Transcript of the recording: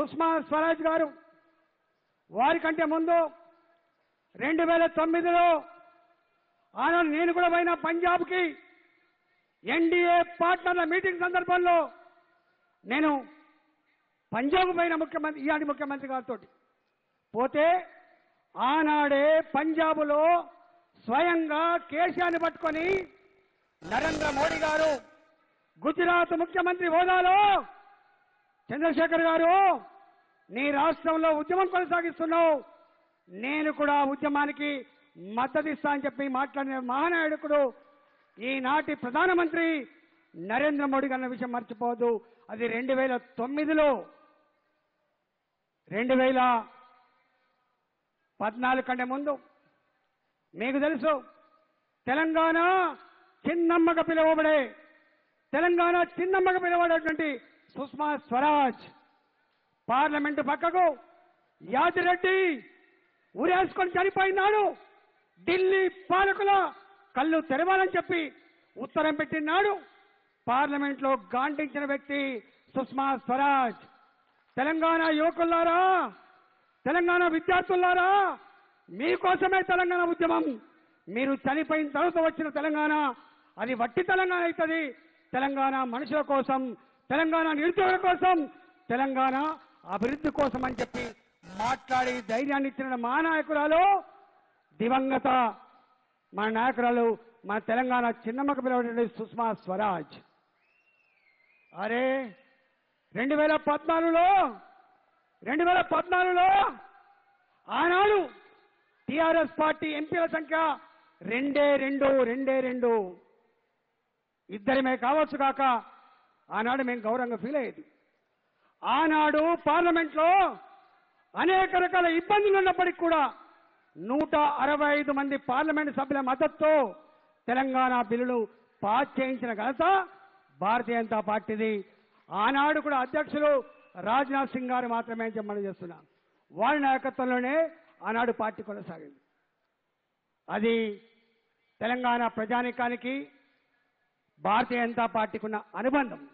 సుష్మా స్వరాజ్ గారు. వారికంటే ముందు రెండు వేల తొమ్మిదిలో ఆనాడు నేను కూడా పోయిన పంజాబ్కి. ఎన్డీఏ పార్ట్నర్ల మీటింగ్ సందర్భంలో నేను పంజాబ్ పోయిన ముఖ్యమంత్రి ఈనాటి ముఖ్యమంత్రి గారితో పోతే ఆనాడే పంజాబులో స్వయంగా కేసీఆర్ని పట్టుకొని నరేంద్ర మోడీ గారు గుజరాత్ ముఖ్యమంత్రి హోదాలో చంద్రశేఖర్ గారు నీ రాష్ట్రంలో ఉద్యమం కొనసాగిస్తున్నావు. నేను కూడా ఉద్యమానికి మద్దతు అని చెప్పి మాట్లాడిన మహానాయకుడు ఈనాటి ప్రధానమంత్రి నరేంద్ర మోడీ గారి విషయం మర్చిపోవద్దు. అది రెండు వేల తొమ్మిదిలో రెండు వేల పద్నాలుగు కంటే ముందు. మీకు తెలుసు తెలంగాణ చిన్నమ్మగా పిలువబడే తెలంగాణ చిన్నమ్మగా పిలువబడేటువంటి సుష్మా స్వరాజ్. పార్లమెంటు పక్కకు యాదిరెడ్డి ఉరేసుకొని చనిపోయినాడు. ఢిల్లీ పాలకుల కళ్ళు తెరవాలని చెప్పి ఉత్తరం పెట్టినాడు. పార్లమెంట్లో వ్యక్తి సుష్మా స్వరాజ్. తెలంగాణ యువకులారా తెలంగాణ విద్యార్థులారా మీకోసమే తెలంగాణ ఉద్యమం. మీరు చనిపోయిన తర్వాత వచ్చిన తెలంగాణ అది వట్టి తెలంగాణ అవుతుంది. తెలంగాణ మనుషుల కోసం తెలంగాణ నిరుద్యోగుల కోసం తెలంగాణ అభివృద్ధి కోసం అని చెప్పి మాట్లాడి ధైర్యాన్ని ఇచ్చిన మా నాయకురాలు దివంగత మా నాయకురాలు మన తెలంగాణ చిన్నమ్మకు పిలవటువంటి సుష్మా స్వరాజ్. అరే రెండు వేల పద్నాలుగులో రెండు వేల పద్నాలుగులో ఆనాడు టిఆర్ఎస్ పార్టీ ఎంపీల సంఖ్య రెండే రెండు రెండే రెండు. ఇద్దరిమే కావచ్చు కాక ఆనాడు మేము గౌరవంగా ఫీల్ అయ్యేది. ఆనాడు పార్లమెంట్లో అనేక రకాల ఇబ్బందులు ఉన్నప్పటికీ కూడా నూట అరవై ఐదు మంది పార్లమెంట్ సభ్యుల మద్దతుతో తెలంగాణ బిల్లులు పాస్ చేయించిన ఘనత భారతీయ జనతా పార్టీది. ఆనాడు కూడా అధ్యక్షులు రాజ్నాథ్ సింగ్ గారు మాత్రమే చెప్పమని చేస్తున్నాం. వారి నాయకత్వంలోనే ఆనాడు పార్టీ కొనసాగింది. అది తెలంగాణ ప్రజానికానికి భారతీయ జనతా పార్టీకి ఉన్న అనుబంధం.